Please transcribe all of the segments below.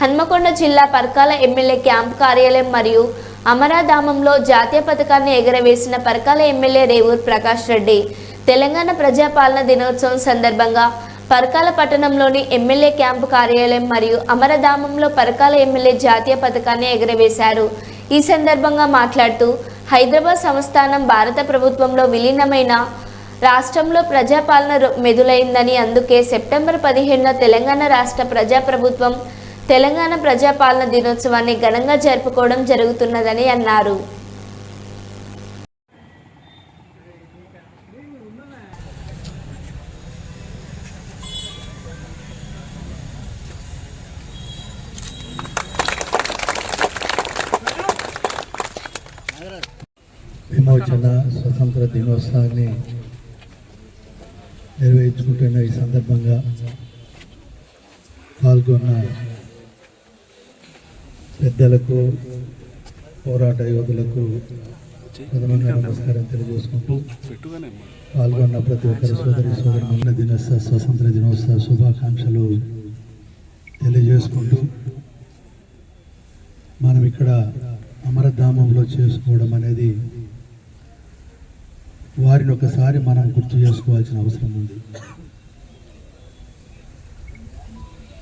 హన్మకొండ జిల్లా Parakala MLA camp కార్యాలయం మరియు అమరాధామంలో జాతీయ పథకాన్ని ఎగరవేసిన పరకాల ఎమ్మెల్యే రేవూర్ ప్రకాష్ రెడ్డి. తెలంగాణ ప్రజాపాలన దినోత్సవం సందర్భంగా పరకాల పట్టణంలోని ఎమ్మెల్యే క్యాంపు కార్యాలయం మరియు అమరధామంలో పరకాల ఎమ్మెల్యే జాతీయ పథకాన్ని ఎగరవేశారు. ఈ సందర్భంగా మాట్లాడుతూ హైదరాబాద్ సంస్థానం భారత ప్రభుత్వంలో విలీనమైన రాష్ట్రంలో ప్రజాపాలన మెదులైందని అందుకే సెప్టెంబర్ పదిహేనున తెలంగాణ రాష్ట్ర ప్రజాప్రభుత్వం తెలంగాణ ప్రజాపాలన దినోత్సవాన్ని ఘనంగా జరుపుకోవడం జరుగుతున్నదని అన్నారు. విమోచన స్వతంత్ర దినోత్సవాన్ని నిర్వహించుకుంటున్న ఈ సందర్భంగా పాల్గొన్న పెద్దలకు పోరాట యోధులకు నమస్కారం తెలియజేసుకుంటూ పాల్గొన్న ప్రతి ఒక్కరి సోదరి సోదరి దినోత్సవ స్వతంత్ర దినోత్సవ శుభాకాంక్షలు తెలియజేసుకుంటూ మనం ఇక్కడ అమరధామంలో చేసుకోవడం అనేది వారిని ఒకసారి మనం గుర్తు చేసుకోవాల్సిన అవసరం ఉంది.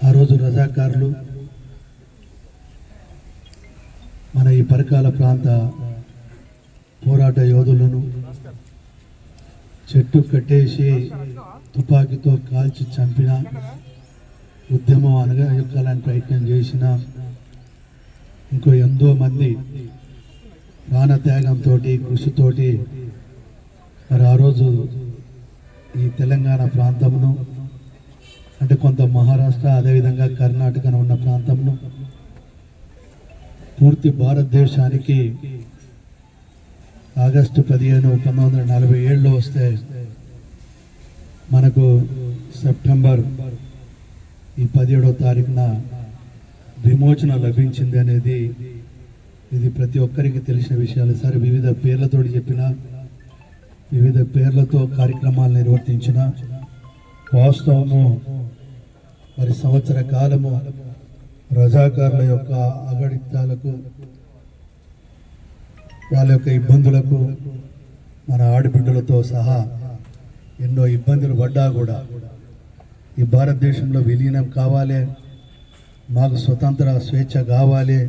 ఆ రోజు రజాకారులు మన ఈ పరకాల ప్రాంత పోరాట యోధులను చెట్టు కట్టేసి తుపాకీతో కాల్చి చంపిన ఉద్యమం అనగా అనగాలని ప్రయత్నం చేసిన ఇంకో ఎంతో మంది ప్రాణత్యాగంతో కృషితోటి మరి ఆ రోజు ఈ తెలంగాణ ప్రాంతంను అంటే కొంత మహారాష్ట్ర అదేవిధంగా కర్ణాటకను ఉన్న ప్రాంతంను పూర్తి భారతదేశానికి ఆగస్టు పదిహేను పంతొమ్మిది వందల నలభై ఏడులో వస్తే మనకు సెప్టెంబర్ ఈ పదిహేడో తారీఖున విమోచన లభించింది అనేది ఇది ప్రతి ఒక్కరికి తెలిసిన విషయాలు. సరే వివిధ పేర్లతో చెప్పిన వివిధ పేర్లతో కార్యక్రమాలు నిర్వర్తించిన వాస్తవము మరి సంవత్సర కాలము రజాకారుల యొక్క అగడిత్యాలకు వాళ్ళ యొక్క ఇబ్బందులకు మన ఆడబిడ్డలతో సహా ఎన్నో ఇబ్బందులు పడ్డా కూడా ఈ భారతదేశంలో విలీనం కావాలి మాకు స్వతంత్ర స్వేచ్ఛ కావాలి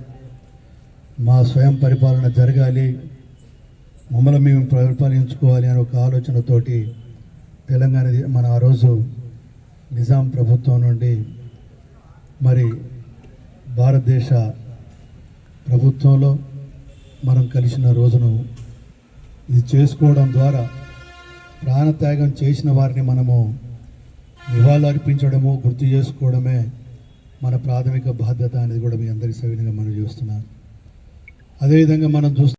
మా స్వయం పరిపాలన జరగాలి మమ్మల్ని మేము పరిపాలించుకోవాలి అనే ఒక ఆలోచనతోటి తెలంగాణ మన ఆ రోజు నిజాం ప్రభుత్వం నుండి మరి భారతదేశ ప్రభుత్వంలో మనం కలిసిన రోజును ఇది చేసుకోవడం ద్వారా ప్రాణత్యాగం చేసిన వారిని మనము నివాళులర్పించడము గుర్తు చేసుకోవడమే మన ప్రాథమిక బాధ్యత అనేది కూడా మీ అందరి సవినంగా మనం చూస్తున్నాం. అదేవిధంగా మనం చూస్తున్నాం